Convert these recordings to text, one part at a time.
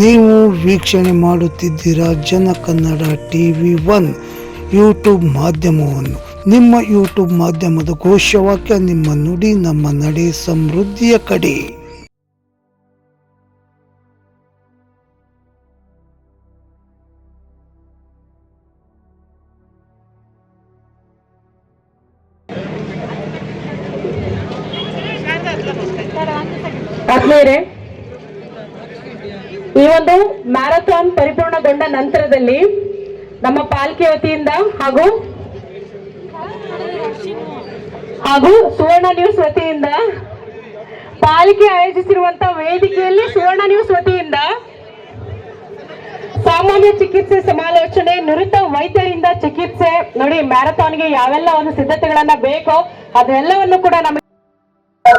ನೀವು ವೀಕ್ಷಣೆ ಮಾಡುತ್ತಿದ್ದೀರಾ Jana Kannada TV one YouTube ಮಾಧ್ಯಮವನ್ನು. ನಿಮ್ಮ ಯೂಟ್ಯೂಬ್ ಮಾಧ್ಯಮದ ಘೋಷವಾಕ್ಯ ನಿಮ್ಮ ನುಡಿ, ನಮ್ಮ ನಡೆ ಸಮೃದ್ಧಿಯ ಕಡೆ. ಆತ್ಮೀಯರೇ ಈ ಒಂದು ಮ್ಯಾರಥಾನ್ ಪರಿಪೂರ್ಣಗೊಂಡ ನಂತರದಲ್ಲಿ ನಮ್ಮ ಪಾಲಿಕೆ ವತಿಯಿಂದ ಹಾಗೂ ಹಾಗೂ ಸುವರ್ಣ ನ್ಯೂಸ್ ವತಿಯಿಂದ ಪಾಲಿಕೆ ಆಯೋಜಿಸಿರುವಂತ ವೇದಿಕೆಯಲ್ಲಿ ಸುವರ್ಣ ನ್ಯೂಸ್ ವತಿಯಿಂದ ಸಾಮಾನ್ಯ ಚಿಕಿತ್ಸೆ ಸಮಾಲೋಚನೆ ನುರಿತ ವೈದ್ಯರಿಂದ ಚಿಕಿತ್ಸೆ, ನೋಡಿ ಮ್ಯಾರಥಾನ್ಗೆ ಯಾವೆಲ್ಲ ಒಂದು ಸಿದ್ಧತೆಗಳನ್ನ ಬೇಕೋ ಅದೆಲ್ಲವನ್ನು ಕೂಡ ನಮಗೆ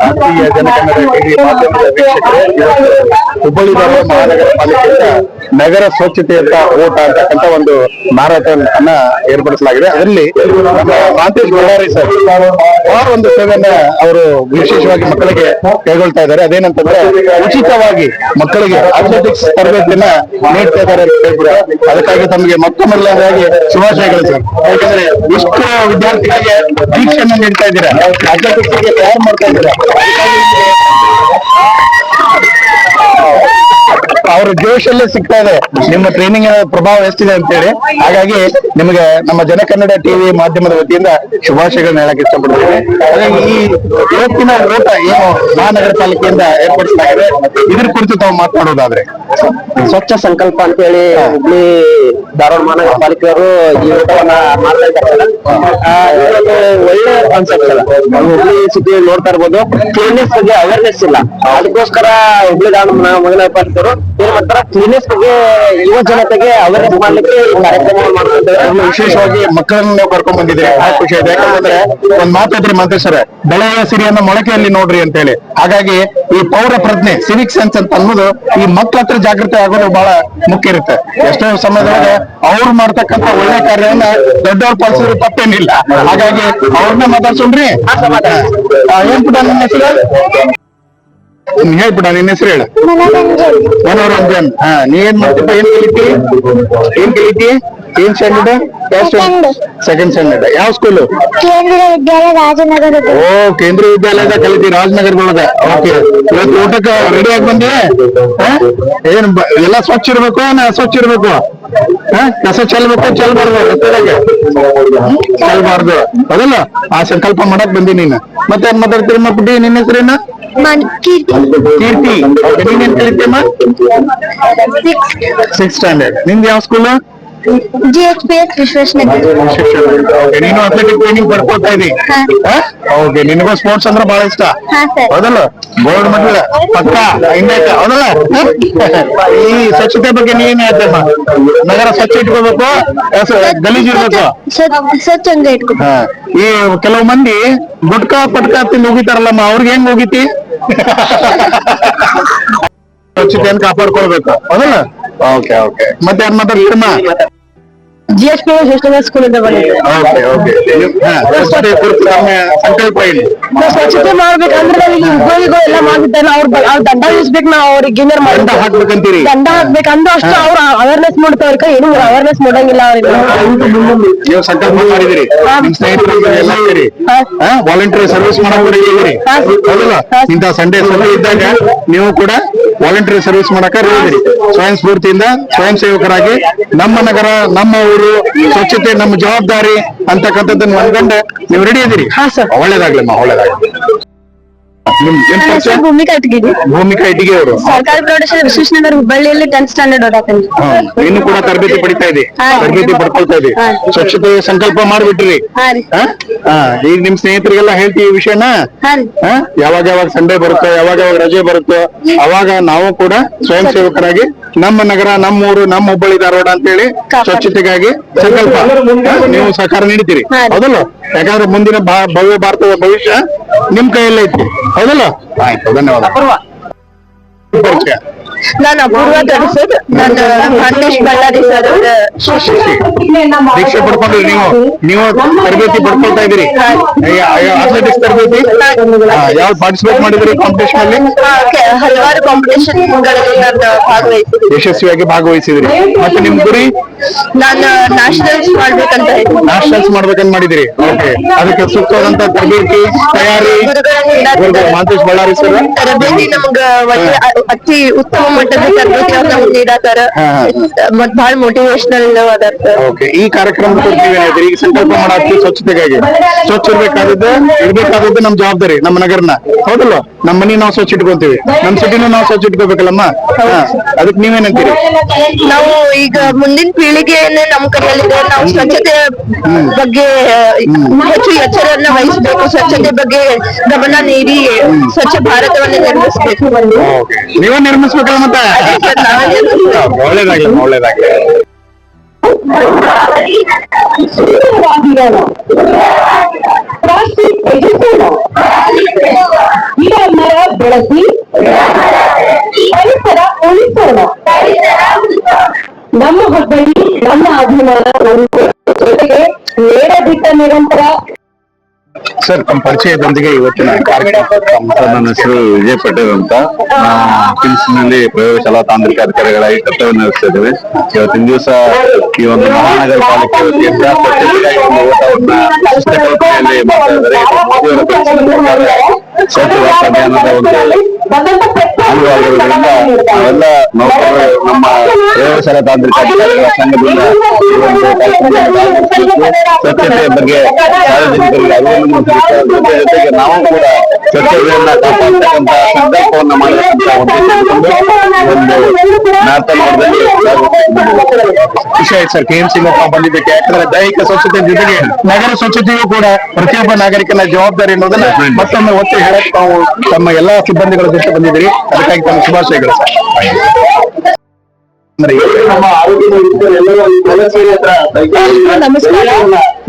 ಆತ್ಮೀಯ ಜನಕನ್ನಡ ಟಿವಿ ಮಾಧ್ಯಮದ ವೀಕ್ಷಕರೇ, ಹುಬ್ಬಳ್ಳಿ ಧಾರವಾಡ ಮಹಾನಗರ ಪಾಲಿಕೆಯಿಂದ ನಗರ ಸ್ವಚ್ಛತೆಯತ್ತ ಓಟ ಅಂತಕ್ಕಂಥ ಒಂದು ಮ್ಯಾರಥಾನ್ ಅನ್ನ ಏರ್ಪಡಿಸಲಾಗಿದೆ. ಅದರಲ್ಲಿ ನಮ್ಮ ಮಾಂತೇಶ್ ಬಳ್ಳಾರಿ ಸರ್ ಆ ಒಂದು ಸೇವೆಯನ್ನ ಅವರು ವಿಶೇಷವಾಗಿ ಮಕ್ಕಳಿಗೆ ಕೈಗೊಳ್ತಾ ಇದ್ದಾರೆ. ಅದೇನಂತಂದ್ರೆ ಉಚಿತವಾಗಿ ಮಕ್ಕಳಿಗೆ ಅಥ್ಲೆಟಿಕ್ಸ್ ತರಬೇತಿಯನ್ನ ನೀಡ್ತಾ ಇದ್ದಾರೆ ಅಂತ ಹೇಳ್ಬಿಟ್ಟು ಅದಕ್ಕಾಗಿ ತಮಗೆ ಮೊತ್ತಮೊದಲನೇದಾಗಿ ಶುಭಾಶಯಗಳು ಸರ್. ಯಾಕಂದ್ರೆ ಇಷ್ಟು ವಿದ್ಯಾರ್ಥಿಗಳಿಗೆ ದೀಕ್ಷೆಯನ್ನ ನೀಡ್ತಾ ಇದ್ದೀರಾ? ಅಥ್ಲೆಟಿಕ್ಸ್ಗೆ ತಯಾರು ಮಾಡ್ತಾ ಇದ್ದೀರಾ? ಅವ್ರ ಜೋಶಲ್ಲೇ ಸಿಗ್ತಾ ಇದೆ. ನಿಮ್ಮ ಟ್ರೈನಿಂಗ್ ಪ್ರಭಾವ ಎಷ್ಟಿದೆ ಅಂತೇಳಿ. ಹಾಗಾಗಿ ನಿಮಗೆ ನಮ್ಮ ಜನಕನ್ನಡ ಟಿವಿ ಮಾಧ್ಯಮದ ವತಿಯಿಂದ ಶುಭಾಶಯಗಳನ್ನ ಹೇಳಕ್ ಇಷ್ಟಪಡ್ತೀನಿ. ಈ ಇವತ್ತಿನ ಓಟ ಏನು ಮಹಾನಗರ ಪಾಲಿಕೆಯಿಂದ ಏರ್ಪಡಿಸಲಾಗಿದೆ. ಇದ್ರ ಕುರಿತು ತಾವು ಮಾತನಾಡೋದಾದ್ರೆ. ಸ್ವಚ್ಛ ಸಂಕಲ್ಪ ಅಂತ ಹೇಳಿ ಹುಬ್ಳಿ ಧಾರವಾಡ ಮಹಾನಗರ ಪಾಲಿಕೆಯವರು ಈ ಊಟವನ್ನ ಮಾಡ್ತಾ ಇದ್ದಾರೆ. ಒಳ್ಳೆ ಕಾನ್ಸೆಪ್ಟ್ ಅಲ್ಲ. ಹುಬ್ಳಿ ಸಿಟಿ ನೋಡ್ತಾ ಇರ್ಬೋದು. ಕ್ಲೀನೆಸ್ ಬಗ್ಗೆ ಅವೇರ್ನೆಸ್ ಇಲ್ಲ. ಅದಕ್ಕೋಸ್ಕರ ಹುಬ್ಳಿ ಧಾರವಾಡ ಮಹಾ- ಮಹಾನಗರ ಪಾಲಿಕೆಯವರು ಏನ್ ಮಾಡ್ತಾರ? ಕ್ಲೀನೆಸ್ ಬಗ್ಗೆ ಯುವ ಜನತೆಗೆ ಅವೇರ್ನೆಸ್ ಮಾಡ್ಲಿಕ್ಕೆ ಈ ಕಾರ್ಯಕ್ರಮ ಮಾಡ್ತಿದ್ದಾರೆ. ವಿಶೇಷವಾಗಿ ಮಕ್ಕಳನ್ನ ನೀವು ಕರ್ಕೊಂಡ್ ಬಂದಿದ್ರೆ ಬಹಳ ಖುಷಿ ಆಯ್ತು ಯಾಕಂದ್ರೆ ಒಂದ್ ಮಾತಾದ್ರಿ ಮಂತೇಶ್ವರ ಬೆಳೆಯ ಸಿರಿಯನ್ನ ಮೊಳಕೆಯಲ್ಲಿ ನೋಡ್ರಿ ಅಂತ ಹೇಳಿ ಹಾಗಾಗಿ ಈ ಪೌರ ಪ್ರಜ್ಞೆ ಸಿವಿಕ್ ಸೆನ್ಸ್ ಅಂತ ಅನ್ನೋದು ಈ ಮಕ್ಕಳ ಹತ್ರ ಜಾಗೃತಿ ಆಗೋದು ಬಹಳ ಮುಖ್ಯ ಇರುತ್ತೆ. ಎಷ್ಟೋ ಸಮಯದೊಳಗೆ ಅವ್ರು ಮಾಡ್ತಕ್ಕಂತ ಒಳ್ಳೆ ಕಾರ್ಯವನ್ನ ದೊಡ್ಡವ್ರು ಪಾಲಿಸಿದ್ರು ತಪ್ಪೇನಿಲ್ಲ. ಹಾಗಾಗಿ ಅವ್ರನ್ನ ಮಾತಾಡ್ಸೋಣ್ರಿ. ಏನ್ ಪುಟ ನಿನ್ನ ಹೆಸರು? ಹೇಳ್ಬಿಡ ನಿನ್ನ ಹೆಸರು ಹೇಳು. ಮನೋರಂಜನ್. ಹಾ ನೀ ಏನ್ ಮಾಡ್ತಿಪ್ಪ ಏನ್ ಕಲಿತಿ? ಏನ್ ಕಲಿತಿ? ಏನ್ ಸ್ಟ್ಯಾಂಡರ್ಡ್ ಸೆಕೆಂಡ್ ಸ್ಟ್ಯಾಂಡರ್ಡ್ ಯಾವ ಸ್ಕೂಲು ಕೇಂದ್ರೀಯ ವಿದ್ಯಾಲಯ ರಾಜನಗರ ಓ ಕೇಂದ್ರೀಯ ವಿದ್ಯಾಲಯದ ಕಲಿತಿ ರಾಜನಗರದೊಳಗ. ಓಕೆ ಇವತ್ತು ಊಟಕ್ಕೆ ರೆಡಿ ಆಗಿ ಬಂದೆ? ಏನ್ ಎಲ್ಲ ಸ್ವಚ್ಛ ಇರ್ಬೇಕು ನಾ ಸ್ವಚ್ಛ ಇರ್ಬೇಕು? ಕಸ ಚೆಲ್ಬೇಕು ಚೆಲ್ಬಾರ್ದು ಚೆಲ್ಬಾರ್ದು ಅದಲ್ಲ? ಆ ಸಂಕಲ್ಪ ಮಾಡಕ್ ಬಂದಿ ನೀನು. ಮತ್ತೆ ಮಾತಾಡ್ತೀರಿ ಮಕ್ಕಳು ನಿನ್ನ ಹೆಸರೇನ? ಕೀರ್ತಿ. ಕೀರ್ತಿ. ಏನ್ ಕಲಿತಮ್ಮ ಸಿಕ್ಸ್ ಸ್ಟ್ಯಾಂಡರ್ಡ್ ನಿಮ್ದು ಯಾವ school G H P S Vishweshwara ನೀನು ಅಥ್ಲೆಟಿಕ್ ಟ್ರೈನಿಂಗ್ ಪಡ್ಕೊಳ್ತಾ ಇದ್ದಿ. ಓಕೆ ನಿನಗೂ ಸ್ಪೋರ್ಟ್ಸ್ ಅಂದ್ರೆ ಬಹಳ ಇಷ್ಟ? ಹೌದಲ್ಲ? ಗೋಲ್ಡ್ ಮೆಡಲ್ ಪಕ್ಕ? ಹಿಂದೈತ ಹೌದಲ್ಲ? ಈ ಸ್ವಚ್ಛತೆ ಬಗ್ಗೆ ನೀನ್ ಹೇಳ್ತಮ್ಮ ನಗರ ಸ್ವಚ್ಛ ಇಟ್ಕೋಬೇಕು? ಗಲೀಜ್ ಇರ್ಬೇಕು? ಸ್ವಚ್ಛಂಗ ಇಟ್ಕೊ ಈ ಕೆಲವು ಮಂದಿ ಗುಟ್ಕಾ ಪಟ್ಕಾ ತಿಂದು ಹೋಗಿತಾರಲ್ಲಮ್ಮ ಅವ್ರಿಗೆ ಹೆಂಗ್ ಹೋಗಿತಿ ಸ್ವಚ್ಛತೆಯನ್ನು ಕಾಪಾಡ್ಕೊಳ್ಬೇಕು. ಹೌದಲ್ಲ? Okay okay. ಮತ್ತೆ ಏನ್ ಮಾತಾಡ್ತೀರಮ್ಮ? ಜಿ ಎಸ್ ಪಿ ಸ್ಕೂಲ್ ಇಂದ ಬಂದಿದ್ದೆ ಓಕೆ ಓಕೆ ಸ್ವಚ್ಛತೆ ಕುರಿತು ನಮ್ಮ ಸಂಕಲ್ಪ ಏನು ನಾವು ಸ್ವಚ್ಛತೆ ಮಾಡ್ಬೇಕಂದ್ರೆ ನಾವು ಇಲ್ಲಿ ಉದ್ಯೋಗಿಗಳು ಎಲ್ಲ ಮಾಡಿದ್ದಾರೆ ಅವ್ರ ಅವ್ರ ದಂಡ ನಾವು ಅವ್ರಿಗೆ ದಂಡ ಮಾಡಿ ಹಾಕ್ಬೇಕಂತೀರಿ? ದಂಡ ಹಾಕ್ಬೇಕಂದ್ರೆ ಅಷ್ಟು ಅವ್ರ ಅವೇರ್ನೆಸ್ ಮಾಡ್ತಾವ್ರ ಏನು ಅವೇರ್ನೆಸ್ ಮಾಡಂಗಿಲ್ಲ ಅವ್ರಿಗೆ. ನೀವು ಸಂಕಲ್ಪ ಮಾಡಿದಿರಿ ನಿಮ್ ಸ್ನೇಹಿತರು ಎಲ್ಲ ಇದ್ದೀರಿ ಹಾ. ವಾಲಂಟರಿ ಸರ್ವಿಸ್ ಮಾಡಕ್. ಹೌದಲ್ಲ. ಇಂಥ ಸಂಡೇ ಸಂಡೇ ಇದ್ದಾಗ ನೀವು ಕೂಡ ವಾಲಂಟರಿ ಸರ್ವಿಸ್ ಮಾಡಕ ಸ್ವಯಂ ಸ್ಫೂರ್ತಿಯಿಂದ ಸ್ವಯಂ ಸೇವಕರಾಗಿ ನಮ್ಮ ನಗರ ನಮ್ಮ ಊರು ಸ್ವಚ್ಛತೆ ನಮ್ಮ ಜವಾಬ್ದಾರಿ ಅಂತಕ್ಕಂಥದ್ದನ್ನ ಒಳಗೊಂಡು ನೀವು ರೆಡಿ ಇದ್ದೀರಿ ಒಳ್ಳೇದಾಗ್ಲಿ ಒಳ್ಳೇದಾಗ್ಲಿ. ಭೂಮಿಕಾ ಇಟ್ಗಿದ್ವಿ ಭೂಮಿಕಾ ಇಟ್ಟಿಗೆ ಅವರು. ಸರ್ಕಾರಿ ಪ್ರೌಢಶಾಲೆ ವಿಶ್ವೇಶ್ವರ ಹುಬ್ಬಳ್ಳಿಯಲ್ಲಿ ಟೆಂತ್ ಸ್ಟ್ಯಾಂಡರ್ಡ್ ಓದಾತೀನಿ ಇನ್ನು ಕೂಡ ತರಬೇತಿ ಪಡಿತಾ ಇದೆ ತರಬೇತಿ ಪಡ್ಕೊಳ್ತಾ ಇದೆ ಸ್ವಚ್ಛತೆ ಸಂಕಲ್ಪ ಮಾಡ್ಬಿಟ್ರಿ. ಈಗ ನಿಮ್ ಸ್ನೇಹಿತರಿಗೆಲ್ಲ ಹೇಳ್ತೀವಿ ಈ ವಿಷಯನ? ಹಾ ಯಾವಾಗ ಯಾವಾಗ ಸಂಡೇ ಬರುತ್ತೋ ಯಾವಾಗ ಯಾವಾಗ ರಜೆ ಬರುತ್ತೋ ಅವಾಗ ನಾವು ಕೂಡ ಸ್ವಯಂ ಸೇವಕರಾಗಿ ನಮ್ಮ ನಗರ ನಮ್ಮ ಊರು ನಮ್ಮ ಹುಬ್ಬಳ್ಳಿ ಧಾರವಾಡ ಅಂತೇಳಿ ಹೇಳಿ ಸ್ವಚ್ಛತೆಗಾಗಿ ಸಂಕಲ್ಪ. ನೀವು ಸಹಕಾರ ನೀಡ್ತೀರಿ. ಹೌದಲ್ಲ? ಯಾಕಂದ್ರೆ ಮುಂದಿನ ಭವ್ಯ ಭಾರತದ ಭವಿಷ್ಯ ನಿಮ್ ಕೈಯಲ್ಲೇ ಐತಿ. ಹೌದಲ್ಲ? ಆಯ್ತು ಧನ್ಯವಾದ. ಪರಿಚಯ ನಾನು ಅಪೂರ್ವ ದೊಡ್ಡ ನನ್ನ ಮಹೇಶ್ ಬಳ್ಳಾರಿ ಸರ್ ದೀಕ್ಷೆ ಪಡ್ಕೊಂಡ್ರಿ ನೀವು ನೀವು ತರಬೇತಿ ಪಡ್ಕೊಳ್ತಾ ಇದ್ದೀರಿ. ಅಥ್ಲೆಟಿಕ್ಸ್ ತರಬೇತಿ? ಯಾವ್ದು ಪಾರ್ಟಿಸಿಪೇಟ್ ಮಾಡಿದ್ರಿ ಕಾಂಪಿಟೇಷನ್ ಅಲ್ಲಿ? ಹಲವಾರು ಕಾಂಪಿಟೇಷನ್ ಭಾಗವಹಿಸಿದ್ರಿ ಯಶಸ್ವಿಯಾಗಿ ಭಾಗವಹಿಸಿದ್ರಿ ಮತ್ತೆ ನಿಮ್ ಗುರಿ? ನಾನು ನ್ಯಾಷನಲ್ಸ್ ಮಾಡ್ಬೇಕಂತ ನ್ಯಾಷನಲ್ಸ್ ಮಾಡ್ಬೇಕಂತ ಮಾಡಿದಿರಿ ಓಕೆ ಅದಕ್ಕೆ ಸೂಕ್ತವಾದಂತ ತರಬೇತಿ ತಯಾರಿ. ಮಹಂತೇಶ್ ಬಳ್ಳಾರಿ ಸರ್. ತರಬೇತಿ ನಮ್ಗ ಅತಿ ಉತ್ತಮ ಮಟ್ಟದ ತರಬೇತಿ ನಮ್ಗೆ ಮತ್ ಬಹಳ ಮೋಟಿವೇಶನಲ್ ಅದಾರ ಸರ್ ಓಕೆ ಈ ಕಾರ್ಯಕ್ರಮ ನೀವೇನಾಯ್ತು ಈಗ ಸಂಕಲ್ಪ ಮಾಡಾಕ್ತಿ ಸ್ವಚ್ಛತೆಗಾಗಿ. ಸ್ವಚ್ಛ ಇರ್ಬೇಕಾದದ್ದು ಇರ್ಬೇಕಾದದ್ದು ನಮ್ ಜವಾಬ್ದಾರಿ ನಮ್ಮ ನಗರನ. ಹೌದಲ್ವಾ? ನಮ್ಮ ಮನಿ ನಾವು ಸ್ವಚ್ಛ ಇಟ್ಕೊಂತೀವಿ. ನಮ್ ಸಿಟಿನೂ ನಾವು ಸ್ವಚ್ಛ ಇಟ್ಕೋಬೇಕಲ್ಲಮ್ಮ? ಅದಕ್ಕೆ ನೀವೇನಂತೀರಿ? ನಾವು ಈಗ ಮುಂದಿನ ಪೀಳಿಗೆಯನ್ನೇ ನಮ್ ಕೈಯಲ್ಲಿದೆ. ನಾವು ಸ್ವಚ್ಛತೆ ಬಗ್ಗೆ ಹೆಚ್ಚು ಎಚ್ಚರವನ್ನ ವಹಿಸಬೇಕು. ಸ್ವಚ್ಛತೆ ಬಗ್ಗೆ ಗಮನ ನೀಡಿ ಸ್ವಚ್ಛ ಭಾರತವನ್ನು ನಿರ್ಮಿಸಬೇಕು. ನೀವು ನೀವೇ ನಿರ್ಮಿಸ್ಬೇಕಲ್ಲ ಮತ್ತೆ ನಿರ್ಮಿಸ್ಬೇಕು. ಒಳ್ಳೇದಾಗ್ಲಿ ಬೆಳೆಸಿ ಪರಿಸರ ಉಳಿಸೋಣ ನಮ್ಮ ಹುಬ್ಬಳ್ಳಿ ನಮ್ಮ ಅಭಿಮಾನ ಜೊತೆಗೆ ನೇರ ಬಿಟ್ಟ ನಿರಂತರ ಸರ್, ತಮ್ಮ ಪರಿಚಯದೊಂದಿಗೆ ಇವತ್ತಿನ ಕಾರ್ಯಕ್ರಮ ನನ್ನ ಹೆಸರು ವಿಜಯ್ ಪಟೇಲ್ ಅಂತ ಕಿಮ್ಸ್ನಲ್ಲಿ ಪ್ರಯೋಗಶಾಲಾ ತಾಂತ್ರಿಕ ಅಧಿಕಾರಿಗಳಾಗಿ ಕರ್ತವ್ಯ ನಡೆಸ್ತಾ ಇದ್ದೇವೆ ಇವತ್ತಿನ ದಿವಸ ಈ ಒಂದು ಮಹಾನಗರ ಪಾಲಿಕೆ ಓಟವನ್ನ ಪ್ರಚಾರ ಸ್ವಚ್ಛ ಭಾರತ ಅಭಿಯಾನದ ಒಂದು ನಾವೆಲ್ಲ ನಮ್ಮ ಪ್ರಯೋಗಶಾಲಾ ತಾಂತ್ರಿಕ ಅಧಿಕಾರಿಗಳ ಸಂಘದಿಂದ. ಸ್ವಚ್ಛತೆಯ ಬಗ್ಗೆ ಸಾರ್ವಜನಿಕರಿಗೆ ಅರಿವನ್ನು ಮೂಡಿಸಬೇಕು ಜೊತೆ ಜೊತೆಗೆ ನಾವು ಕೂಡ ಸ್ವಚ್ಛತೆಯನ್ನ ಕಾಪಾಡ್ತಕ್ಕಂತ ಸಂಕಲ್ಪವನ್ನ ಒಂದು ಮ್ಯಾರಥಾನ್ ಖುಷಿ ಆಯ್ತು ಸರ್ ಕೆ ಎಂ ಸಿ ಬಂದಿದ್ದಕ್ಕೆ ಯಾಕಂದ್ರೆ ದೈಹಿಕ ಸ್ವಚ್ಛತೆ ಜೊತೆಗೆ ನಗರ ಸ್ವಚ್ಛತೆಯೂ ಕೂಡ ಪ್ರತಿಯೊಬ್ಬ ನಾಗರಿಕನ ಜವಾಬ್ದಾರಿ ಅನ್ನೋದನ್ನ ಮತ್ತೊಮ್ಮೆ ಒತ್ತಿ ಹೇಳಕ್ ನಾವು ತಮ್ಮ ಎಲ್ಲಾ ಸಿಬ್ಬಂದಿಗಳ ಜೊತೆ ಬಂದಿದ್ದೀರಿ ಅದಕ್ಕಾಗಿ ತಮ್ಮ ಶುಭಾಶಯಗಳು ಸರ್ ನಮ್ಮ ಆರೋಗ್ಯದ ಎಲ್ಲರೂ ಎಲ್ಲ ಸೇರಿ ಹತ್ರ ನಮಸ್ಕಾರ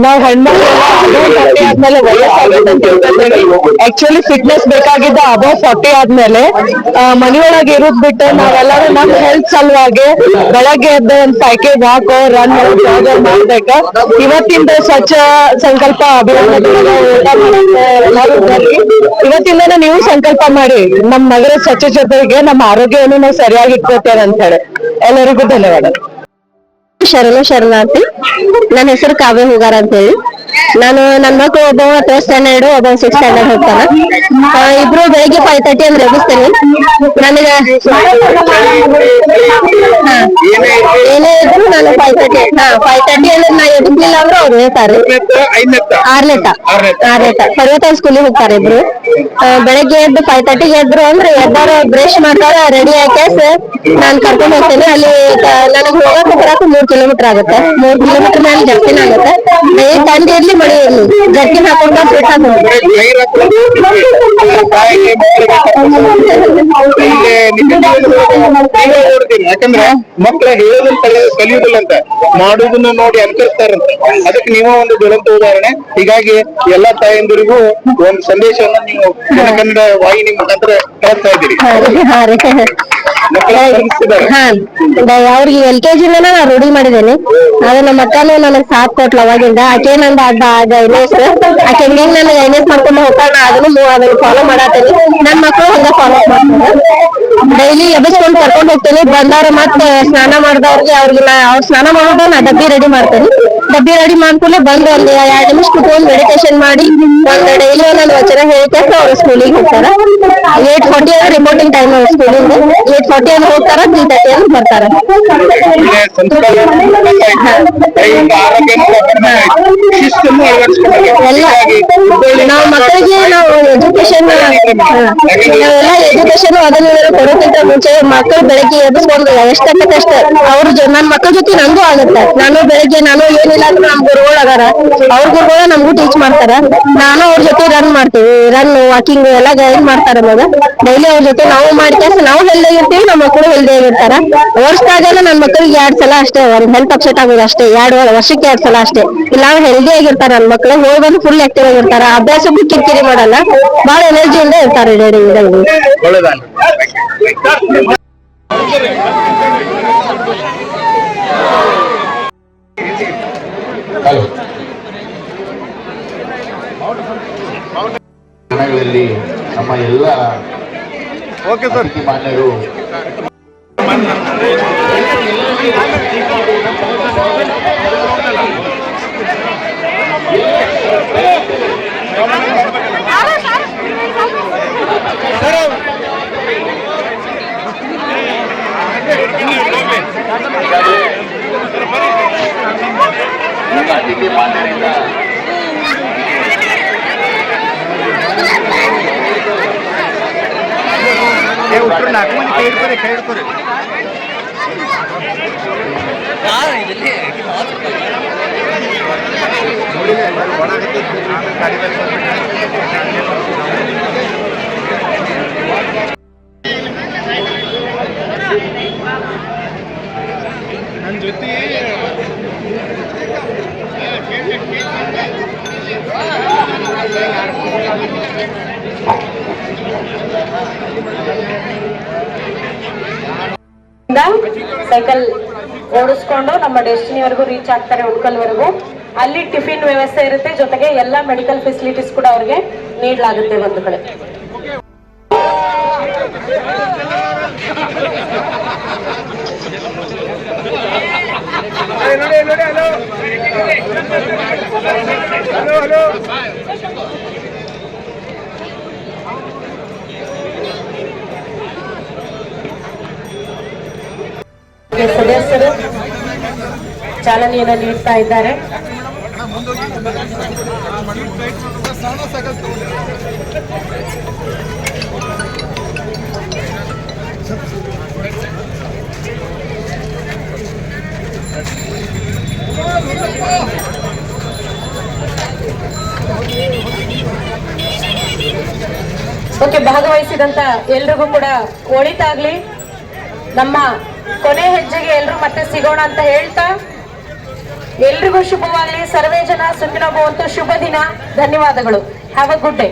ನಾವು ಹೆಣ್ಮಕ್ಳು ಆಕ್ಚುಲಿ ಫಿಟ್ನೆಸ್ ಬೇಕಾಗಿದ್ದ ಅಬೌವ್ ಫಾರ್ಟಿ ಆದ್ಮೇಲೆ ಮನೆಯೊಳಗೆ ಇರೋದ್ ಬಿಟ್ಟು ನಾವೆಲ್ಲರೂ ನಮ್ ಹೆಲ್ತ್ ಸಲುವಾಗಿ ಬೆಳಗ್ಗೆ ಎದ್ದ ಒಂದ್ ಫೈವ್ ಕೆ ವಾಕ್ ರನ್ ಮಾಡ್ಬೇಕ. ಇವತ್ತಿಂದ ಸ್ವಚ್ಛ ಸಂಕಲ್ಪ ಎಲ್ಲರೂ ಬರ್ರಿ ಇವತ್ತಿಂದನೇ ನೀವು ಸಂಕಲ್ಪ ಮಾಡಿ. ನಮ್ ನಗರ ಸ್ವಚ್ಛ ಜೊತೆಗೆ ನಮ್ಮ ಆರೋಗ್ಯವನ್ನು ನಾವು ಸರಿಯಾಗಿ ಇಟ್ಕೋತೇವೆ ಅಂತ ಹೇಳಿ. ಎಲ್ಲರಿಗೂ ಧನ್ಯವಾದ ಶರಣ ಶರಣಾರ್ಥಿ. ನನ್ನ ಹೆಸರು ಕಾವ್ಯ ಹೂಗಾರ ಅಂತ ಹೇಳಿ ನಾನು ನನ್ನ ಮಕ್ಳು ಒಬ್ಬ ಥರ್ಡ್ ಸ್ಟ್ಯಾಂಡರ್ಡ್ ಒಬ್ಬ ಸಿಕ್ಸ್ ಸ್ಟ್ಯಾಂಡರ್ಡ್ ಹೋಗ್ತಾನ. ಇಬ್ರು ಬೆಳಿಗ್ಗೆ ಫೈವ್ ತರ್ಟಿ ಅಂದ್ರೆ ಎಬ್ಬಿಸ್ತೇನೆ ನನಗ. ಏನೇ ಇದ್ರು ನಾನು ಫೈವ್ ತರ್ಟಿ ಹಾ ಫೈವ್ ತರ್ಟಿ ಅಂದ್ರೆ ನಾ ಎಬ್ಬಿಸ್ಲಿಲ್ಲ ಅಂದ್ರೆ ಅವ್ರು ಹೇಳ್ತಾರೆ. ಆರ್ನೆಟ ಆರ್ನೆಟ ಪರ್ವತ ಸ್ಕೂಲಿಗೆ ಹೋಗ್ತಾರೆ ಇಬ್ರು. ಬೆಳಗ್ಗೆ ಎದ್ದು ಫೈವ್ ತರ್ಟಿಗೆ ಎದ್ರು ಅಂದ್ರೆ ಎದ್ದಾರು ಬ್ರಷ್ ಮಾಡ್ತಾರ ರೆಡಿ ಹಾಕ್ಯಾಸ ನಾನ್ ಕರ್ಕೊಂಡು ಹೋಗ್ತೇನೆ. ಅಲ್ಲಿ ನನಗೆ ಹೋಗಕ್ ಬರಕ್ ಮೂರ್ ಕಿಲೋಮೀಟರ್ ಆಗುತ್ತೆ. ಮೂರ್ ಕಿಲೋಮೀಟರ್ ಮೇಲೆ ಜಾಸ್ತಿನ ಆಗುತ್ತೆ. ತಂಡಿ ಇರ್ಲಿ ಮಳಿ ಗಟ್ಟಿ ಹಾಕೊಂಡ ಯಾಕಂದ್ರೆ ಮಕ್ಕಳ ಹೇಳೋದನ್ನ ಕಲಿ- ಕಲಿಯುವುದಿಲ್ಲ ಅಂತ ಮಾಡುವುದನ್ನ ನೋಡಿ ಅನ್ಕರಿಸ್ತಾರಂತೆ. ಅದಕ್ಕೆ ನೀವು ಒಂದು ಜ್ವಲಂತ ಉದಾಹರಣೆ. ಹೀಗಾಗಿ ಎಲ್ಲಾ ತಾಯಂದಿರಿಗೂ ಒಂದು ಸಂದೇಶವನ್ನ ನೀವು ಜನಕನ್ನಡ ವಾಹಿನಿ ಮುಖಾಂತರ ಕಳಿಸ್ತಾ ಇದ್ದೀರಿ. ಅವ್ರಿಗೆ ಎಲ್ ಕೆ ಜಿನ ನಾ ರೂಢಿ ಮಾಡಿದ್ದೇನೆ. ಆದ್ರೆ ನಮ್ಮ ಅಕ್ಕನೂ ನನಗ್ ಸಾಥ್ ಕೊಟ್ಲ ಅವಾಗಿಂದ. ಆಕೆ ನಂದ ಅಡ್ಡ ಗೈನೇಸ್ ಆಕೆ ಹೆಂಗ್ ನಾನು ಗೈನೇಸ್ ಮಾಡ್ಕೊಂಡು ಹೋಗ್ತಾಳ ಅದನ್ನು ಅದನ್ನ ಫಾಲೋ ಮಾಡತ್ತೇನೆ ನನ್ ಮಕ್ಕಳು ಹಂಗ ಫಾಲೋ ಮಾಡ್ತಾರೆ. ಡೈಲಿ ಎಬ್ಬಿಸ್ಕೊಂಡು ಕರ್ಕೊಂಡು ಹೋಗ್ತೇನೆ. ಬಂದವ್ರ ಮತ್ತೆ ಸ್ನಾನ ಮಾಡ್ದವ್ರಿಗೆ ಅವ್ರಿಗೆ ನಾ ಅವ್ರ ಸ್ನಾನ ಮಾಡೋದು ನಾ ಡಬ್ಬಿ ರೆಡಿ ಮಾಡ್ತೇನೆ. ಡಬ್ಬಿ ರೆಡಿ ಮಾಡ್ಕೊಳ್ಳೆ ಬಂದು ಒಂದು ಎರಡು ನಿಮಿಷ ಕುತ್ಕೊಂಡು ಮೆಡಿಟೇಷನ್ ಮಾಡಿ ಒಂದು ಡೈಲಿ ಒಂದೊಂದ್ ವಚನ ಹೇಳ್ಕೊಂಡು ಅವ್ರ ಸ್ಕೂಲಿಗೆ ಹೋಗ್ತಾರ. ಏಟ್ ಫಾರ್ಟಿ ಅಂದ್ರೆ ರಿಪೋರ್ಟಿಂಗ್ ಟೈಮ್ ಅವ್ರ ಸ್ಕೂಲಿಂದ ಏಟ್ ಫಾರ್ಟಿ ಅಂದ್ರೆ ಹೋಗ್ತಾರ ತ್ರೀ ತರ್ಟಿ ಅಂದ್ರೆ ಬರ್ತಾರ. ಎಲ್ಲ. ನಾವು ಮಕ್ಕಳಿಗೆ ನಾವು ಎಜುಕೇಶನ್ ನಾವೆಲ್ಲ ಎಜುಕೇಶನ್ ಅದನ್ನ ಕೊಡೋಕ್ಕಿಂತ ಮುಂಚೆ ಮಕ್ಕಳು ಬೆಳಗ್ಗೆ ಎಬ್ಬಿಸ್ಕೊಂಡು ಎಷ್ಟಕ್ಕಷ್ಟ ಅವ್ರ ನನ್ನ ನನ್ ಮಕ್ಕಳ ಜೊತೆ ನಂದು ಆಗುತ್ತೆ. ನಾನು ಬೆಳಗ್ಗೆ ನಾನು ಏನಿಲ್ಲ ಅಂದ್ರೆ ನಮ್ ಗುರುಗಳು ಅದಾರ. ಅವ್ರ ಗುರುಗಳು ನಮಗೂ ಟೀಚ್ ಮಾಡ್ತಾರ. ನಾನು ಅವ್ರ ಜೊತೆ ರನ್ ಮಾಡ್ತೀವಿ. ರನ್ ವಾಕಿಂಗ್ ಎಲ್ಲ ಗೈಡ್ ಮಾಡ್ತಾರ ನಮಗ ಡೈಲಿ ಅವ್ರ ಜೊತೆ ನಾವು ಮಾಡ್ಕೊಂಡು ನಾವು ಹೆಲ್ದಿ ಆಗಿರ್ತೀವಿ, ನಮ್ಮ ಮಕ್ಕಳು ಹೆಲ್ದಿ ಆಗಿರ್ತಾರ. ವರ್ಷದಾಗೆಲ್ಲ ನನ್ ಮಕ್ಕಳಿಗೆ ಎರಡ್ ಸಲ ಅಷ್ಟೇ ಒಂದ್ ಹೆಲ್ತ್ ಅಪ್ಸೆಟ್ ಆಗೋದು ಅಷ್ಟೇ, ಎರಡ್ ವರ್ಷಕ್ಕೆ ಎರಡ್ ಸಲ ಅಷ್ಟೇ. ಇಲ್ಲ ಹೆಲ್ದಿ ಆಗಿರ್ತಾರ ನನ್ ಮಕ್ಕಳು ಹೋಗಿ ಬಂದು ಫುಲ್ ಆಕ್ಟಿವ್ ಆಗಿರ್ತಾರ. ಅಭ್ಯಾಸಕ್ಕೂ ಕಿರಿಕಿರಿ ಮಾಡಲ್ಲ. ಬಹಳ ಎನರ್ಜಿಯಿಂದ ಇರ್ತಾರೆ ಡೈಲಿ ಒಳ್ಳೆದಾಗ್ಲಿ ದಿನಗಳಲ್ಲಿ ನಮ್ಮ ಎಲ್ಲ ಓಕೆ ಸರ್ ಮಾನ್ಯರು ಪಾರ್ಟಿಗೆ ಮಾನ್ಯರಿಂದ ನಾಲ್ಕು ಮಂದಿ ಕೈ ಹಿಡ್ಕೊರಿ ಕೈ ಹಿಡ್ಕೊರಿ ನನ್ನ ಜೊತೆ ಸೈಕಲ್ ಓಡಿಸ್ಕೊಂಡು ನಮ್ಮ ಡೆಸ್ಟಿನಿವರೆಗೂ ರೀಚ್ ಆಗ್ತಾರೆ ಉಳ್ಕಲ್ವರೆಗೂ ಅಲ್ಲಿ ಟಿಫಿನ್ ವ್ಯವಸ್ಥೆ ಇರುತ್ತೆ, ಜೊತೆಗೆ ಎಲ್ಲ ಮೆಡಿಕಲ್ ಫೆಸಿಲಿಟೀಸ್ ಕೂಡ ಅವ್ರಿಗೆ ನೀಡಲಾಗುತ್ತೆ ಒಂದು ಹಲೋ ಸದಸ್ಯರು ಚಾಲನೆಯನ್ನು ನೀಡ್ತಾ ಇದ್ದಾರೆ. ಓಕೆ ಭಾಗವಹಿಸಿದಂತ ಎಲ್ರಿಗೂ ಕೂಡ ಒಳಿತಾಗ್ಲಿ. ನಮ್ಮ ಕೊನೆ ಹೆಜ್ಜೆಗೆ ಎಲ್ರು ಮತ್ತೆ ಸಿಗೋಣ ಅಂತ ಹೇಳ್ತಾ, ಎಲ್ರಿಗೂ ಶುಭವಾಗಲಿ. ಸರ್ವೇ ಜನ ಸುಖಿನ ಭವಂತು ಶುಭ ದಿನ. ಧನ್ಯವಾದಗಳು. Have a good day